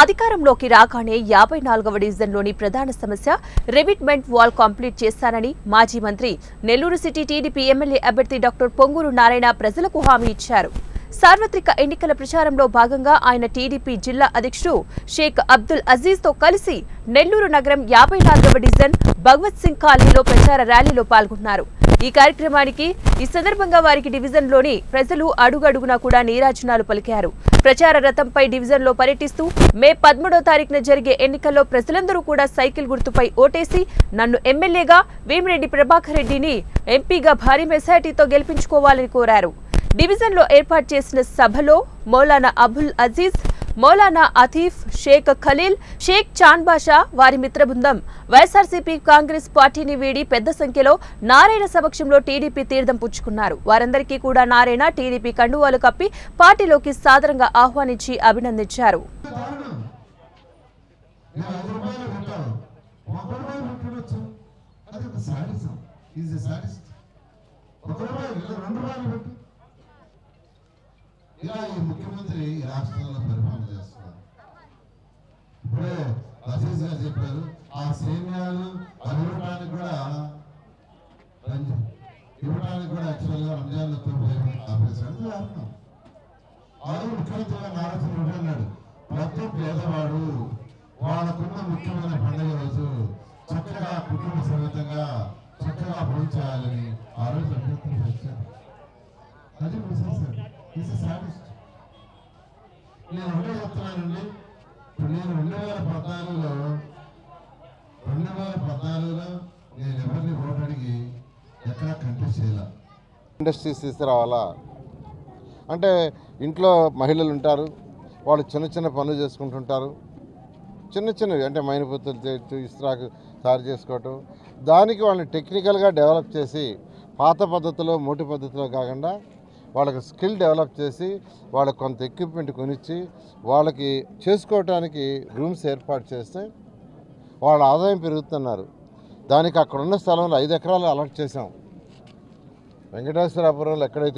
అధికారంలోకి రాగానే యాభై నాలుగవ డివిజన్లోని ప్రధాన సమస్య రెవిట్మెంట్ వాల్ కంప్లీట్ చేస్తానని మాజీ మంత్రి నెల్లూరు సిటీ టీడీపీ ఎమ్మెల్యే అభ్యర్థి డాక్టర్ పొంగూరు నారాయణ ప్రజలకు హామీ ఇచ్చారు. సార్వత్రిక ఎన్నికల ప్రచారంలో భాగంగా ఆయన టీడీపీ జిల్లా అధ్యక్షుడు షేక్ అబ్దుల్ అజీజ్తో కలిసి నెల్లూరు నగరం యాభై నాలుగవ డివిజన్ భగవత్ సింగ్ కాలనీలో ప్రచార ర్యాలీలో పాల్గొన్నారు. ఈ కార్యక్రమానికి ఈ సందర్భంగా వారికి డివిజన్లోని ప్రజలు అడుగడుగునా కూడా నీరాజనాలు పలికారు. ప్రచార రథంపై డివిజన్లో పర్యటిస్తూ మే పదమూడో తారీఖున జరిగే ఎన్నికల్లో ప్రజలందరూ కూడా సైకిల్ గుర్తుపై ఓటేసి నన్ను ఎమ్మెల్యేగా వేమిరెడ్డి ప్రభాకర్ రెడ్డిని ఎంపీగా భారీ మెజార్టీతో గెలిపించుకోవాలని కోరారు. డివిజన్లో ఏర్పాటు చేసిన సభలో మౌలానా అబుల్ అజీజ్ మౌలానా అతీఫ్ షేక్ ఖలీల్ షేక్ చాన్ బాషా వారి మిత్ర బృందం వైఎస్ఆర్సీపీ కాంగ్రెస్ పార్టీని వీడి పెద్ద సంఖ్యలో నారాయణ సమక్షంలో టీడీపీ తీర్థం పుచ్చుకున్నారు. వారందరికీ కూడా నారాయణ టీడీపీ కండువాలు కప్పి పార్టీలోకి సాదరంగా ఆహ్వానించి అభినందించారు. ఇలా ఈ ముఖ్యమంత్రి రాష్ట్రంలో పరిపాలన ఇప్పుడు అజీజ్ గారు చెప్పారు ఆ సైన్యాలు అది ఇవ్వడానికి కూడా రంజ- ఇవ్వడానికి కూడా యాక్చువల్గా రంజాన్లో ఆపేశారు. ఇది ఆరు ముఖ్యమంత్రిగా నారా అన్నాడు. ప్రతి పేదవాడు వాళ్ళకున్న ముఖ్యమైన పండుగ రోజు చక్కగా కుటుంబ సమేతంగా చక్కగా భోజనం చేయాలని ఆ రోజు అభ్యర్థులు వచ్చారు. అది మూసేశారు ఈస్ సాటిస్ట్ నేను ఒకటే చెప్తున్నానండి. ఇప్పుడు నేను రెండు వేల పద్నాలుగులో రెండు వేల పద్నాలుగులో నేను ఎవరిని ఓటు అడిగి ఎక్కడా కంటెస్ట్ చేయాల. ఇండస్ట్రీస్ తీసుకురావాలా? అంటే ఇంట్లో మహిళలు ఉంటారు వాళ్ళు చిన్న చిన్న పనులు చేసుకుంటుంటారు. చిన్న చిన్నవి అంటే మైనపుత్తులు చేయొచ్చు ఇస్త్రాకు తయారు చేసుకోవటం. దానికి వాళ్ళని టెక్నికల్గా డెవలప్ చేసి పాత పద్ధతిలో మోటి పద్ధతిలో కాకుండా వాళ్ళకి స్కిల్ డెవలప్ చేసి వాళ్ళకి కొంత ఎక్విప్మెంట్ కొనిచ్చి వాళ్ళకి చేసుకోవటానికి రూమ్స్ ఏర్పాటు చేస్తే వాళ్ళ ఆదాయం పెరుగుతున్నారు. దానికి అక్కడ ఉన్న స్థలంలో ఐదు ఎకరాలు అలర్ట్ చేసాం వెంకటేశ్వరాపురంలో ఎక్కడైతే